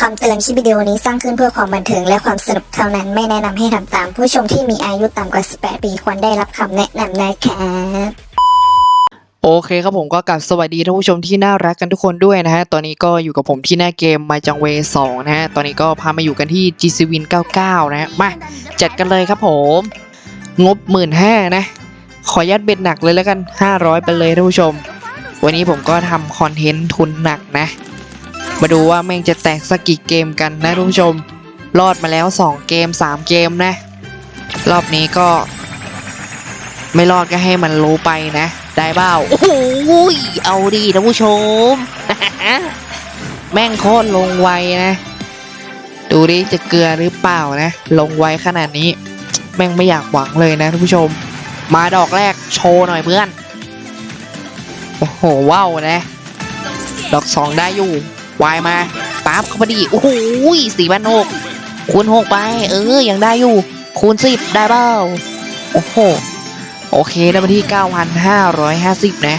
คำเตือนคลิปวิดีโอนี้สร้างขึ้นเพื่อความบันเทิงและความสนุกเท่านั้นไม่แนะนำให้ทำตาม ผู้ชมที่มีอายุต่ำกว่า 18 ปีควรได้รับคำแนะนำนะครับโอเคครับผมก็กลับสวัสดีท่านผู้ชมที่น่ารักกันทุกคนด้วยนะฮะ ตอนนี้ก็อยู่กับผมที่หน้าเกม My j u n g w a y 2นะฮะ ตอนนี้ก็พามาอยู่กันที่ GC Win 99 นะฮะ มาจัดกันเลยครับผม งบ 1 5ื่นนะ ขอยัดเบ็ดหนักเลยแล้วกัน 500 ไปเลยท่านผู้ชม วันนี้ผมก็ทำคอนเทนต์ทุนหนักนะ มาดูว่าแม่งจะแตกสักกี่เกมกันนะท่านผู้ชม รอดมาแล้ว 2 เกม 3 เกมนะ รอบนี้ก็ ไม่รอดก็ให้มันรู้ไปนะ ได้เบ้าโอ้โหยเอาดีท่านผู้ชม แม่งโคตรลงไวนะ ดูดิจะเกลือหรือเปล่านะ ลงไวขนาดนี้ แม่งไม่อยากหวังเลยนะท่านผู้ชม มาดอกแรกโชว์หน่อยเพื่อน โอ้โหว้าวนะดอกสองได้อยู่ วายมาปั๊บเข้ามาดีโอ้โหสี่พันหกคูณหกไป เออยังได้อยู่ คูณสิบได้เปล่าโอ้โหโอเคได้มาที่9,550นห้าร้อยห้าสิบนะ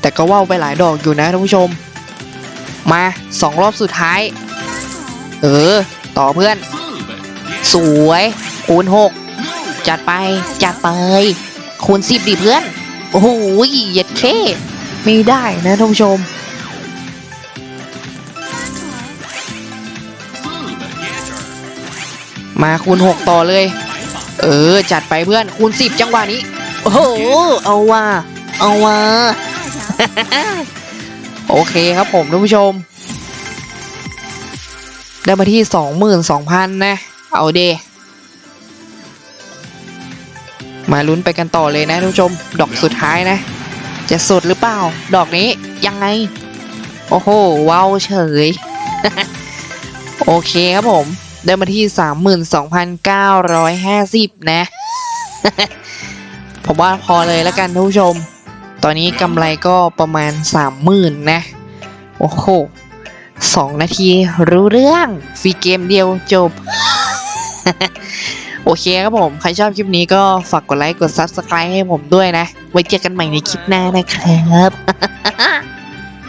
แต่ก็ว่าวไปหลายดอกอยู่นะท่านผู้ชม มาสองรอบสุดท้าย เออ ต่อเพื่อน สวย คูณ6จัดไป จัดไป คูณ10ดิเพื่อน โอ้โหเย็ดเคไม่ได้นะท่านผู้ชม มาคูณ6ต่อเลย เออ จัดไปเพื่อนคูณ10จังหวะนี้ โอ้โห เอาว่า เอาว่า โอเคครับผมท่านผู้ชม ได้มาที่22,000นะ เอาเด มาลุ้นไปกันต่อเลยนะท่านผู้ชม ดอกสุดท้ายนะ จะสุดหรือเปล่า ดอกนี้ยังไง โอ้โหว้าวเฉย โอเคครับผม ได้มาที่ 32,950 นะ ผมว่าพอเลยแล้วกันท่านผู้ชม ตอนนี้กำไรก็ประมาณ 30,000 นะ โอ้โหสองนาทีรู้เรื่อง ฟรีเกมเดียวจบ โอเคครับผม ใครชอบคลิปนี้ก็ฝากกดไลค์ กด Subscribe ให้ผมด้วยนะ ไว้เจอกันใหม่ในคลิปหน้านะครับ